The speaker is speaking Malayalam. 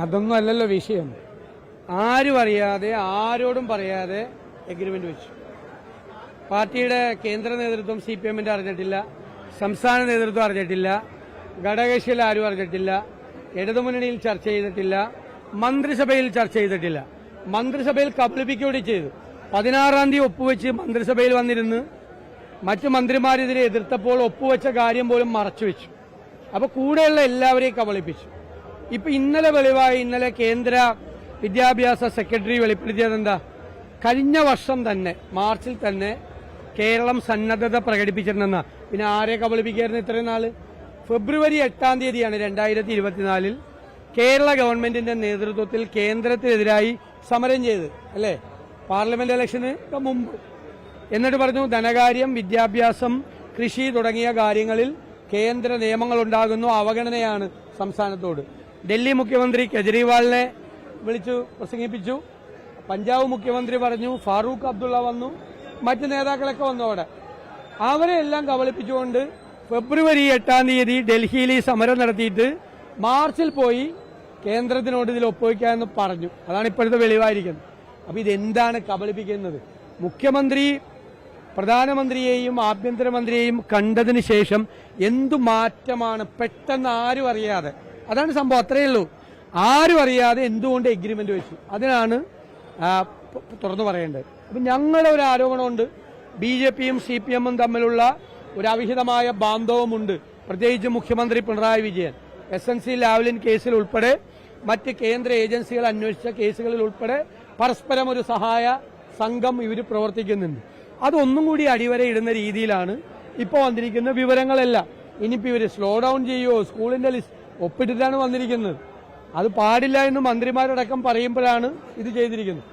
അതൊന്നും അല്ലല്ലോ വിഷയം. ആരും അറിയാതെ ആരോടും പറയാതെ എഗ്രിമെന്റ് വെച്ചു. പാർട്ടിയുടെ കേന്ദ്ര നേതൃത്വം സി പി എമ്മിന്റെ അറിഞ്ഞിട്ടില്ല സംസ്ഥാന നേതൃത്വം അറിഞ്ഞിട്ടില്ല ഘടകകക്ഷിയിൽ ആരും അറിഞ്ഞിട്ടില്ല ഇടതുമുന്നണിയിൽ ചർച്ച ചെയ്തിട്ടില്ല മന്ത്രിസഭയിൽ ചർച്ച ചെയ്തിട്ടില്ല. മന്ത്രിസഭയിൽ കബളിപ്പിക്കുകയോടെ ചെയ്തു. പതിനാറാം തീയതി ഒപ്പുവെച്ച് മന്ത്രിസഭയിൽ വന്നിരുന്ന് മറ്റു മന്ത്രിമാരെതിരെ എതിർത്തപ്പോൾ ഒപ്പുവെച്ച കാര്യം പോലും മറച്ചുവെച്ചു. അപ്പോൾ കൂടെയുള്ള എല്ലാവരെയും കബളിപ്പിച്ചു. ഇപ്പൊ ഇന്നലെ വെളിവായി ഇന്നലെ കേന്ദ്ര വിദ്യാഭ്യാസ സെക്രട്ടറി വെളിപ്പെടുത്തിയത് എന്താ? കഴിഞ്ഞ വർഷം തന്നെ മാർച്ചിൽ തന്നെ കേരളം സന്നദ്ധത പ്രകടിപ്പിച്ചിരുന്നെന്ന. പിന്നെ ആരെ കബളിപ്പിക്കായിരുന്നു ഇത്രയും നാൾ? ഫെബ്രുവരി എട്ടാം തീയതിയാണ് രണ്ടായിരത്തി ഇരുപത്തിനാലിൽ കേരള ഗവൺമെന്റിന്റെ നേതൃത്വത്തിൽ കേന്ദ്രത്തിനെതിരായി സമരം ചെയ്ത് അല്ലേ? പാർലമെന്റ് ഇലക്ഷന് മുമ്പ്. എന്നിട്ട് പറഞ്ഞു ധനകാര്യം വിദ്യാഭ്യാസം കൃഷി തുടങ്ങിയ കാര്യങ്ങളിൽ കേന്ദ്ര നിയമങ്ങൾ ഉണ്ടാകുന്നു അവഗണനയാണ് സംസ്ഥാനത്തോട്. ഡൽഹി മുഖ്യമന്ത്രി കെജ്രിവാളിനെ വിളിച്ചു പ്രസംഗിപ്പിച്ചു. പഞ്ചാബ് മുഖ്യമന്ത്രി പറഞ്ഞു ഫാറൂഖ് അബ്ദുള്ള വന്നു മറ്റ് നേതാക്കളൊക്കെ വന്നു അവിടെ. അവരെ എല്ലാം കബളിപ്പിച്ചുകൊണ്ട് ഫെബ്രുവരി എട്ടാം തീയതി ഡൽഹിയിൽ ഈ സമരം നടത്തിയിട്ട് മാർച്ചിൽ പോയി കേന്ദ്രത്തിനോട് ഇതിൽ ഒപ്പുവയ്ക്കാമെന്ന് പറഞ്ഞു. അതാണ് ഇപ്പോഴത്തെ വെളിവായിരിക്കുന്നത്. അപ്പൊ ഇതെന്താണ് കബളിപ്പിക്കുന്നത്? മുഖ്യമന്ത്രി പ്രധാനമന്ത്രിയെയും ആഭ്യന്തരമന്ത്രിയെയും കണ്ടതിന് ശേഷം എന്തു മാറ്റമാണ് പെട്ടെന്ന് ആരും അറിയാതെ അതാണ് സംഭവം അത്രയേ ഉള്ളൂ. ആരും അറിയാതെ എന്തുകൊണ്ട് എഗ്രിമെന്റ് വെച്ചു. അതിനാണ് തുറന്നു പറയേണ്ടത്. അപ്പം ഞങ്ങളുടെ ഒരു ആരോപണമുണ്ട്. ബി ജെ പിയും സി പി എമ്മും തമ്മിലുള്ള ഒരു അവിഹിതമായ ബാന്ധവമുണ്ട്. പ്രത്യേകിച്ച് മുഖ്യമന്ത്രി Pinarayi Vijayan. S N C Lavalin കേസിൽ ഉൾപ്പെടെ മറ്റ് കേന്ദ്ര ഏജൻസികൾ അന്വേഷിച്ച കേസുകളിൽ ഉൾപ്പെടെ പരസ്പരം ഒരു സഹായ സംഘം ഇവർ പ്രവർത്തിക്കുന്നുണ്ട്. അതൊന്നും കൂടി അടിവരയിടുന്ന രീതിയിലാണ് ഇപ്പോൾ വന്നിരിക്കുന്ന വിവരങ്ങളെല്ലാം. ഇനിയിപ്പോൾ ഇവർ സ്ലോ ഡൗൺ ചെയ്യുമോ സ്കൂളിന്റെ ലിസ്റ്റ് ഒപ്പിട്ടിട്ടാണ് വന്നിരിക്കുന്നത്. അത് പാടില്ല എന്ന് മന്ത്രിമാരടക്കം പറയുമ്പോഴാണ് ഇത് ചെയ്തിരിക്കുന്നത്.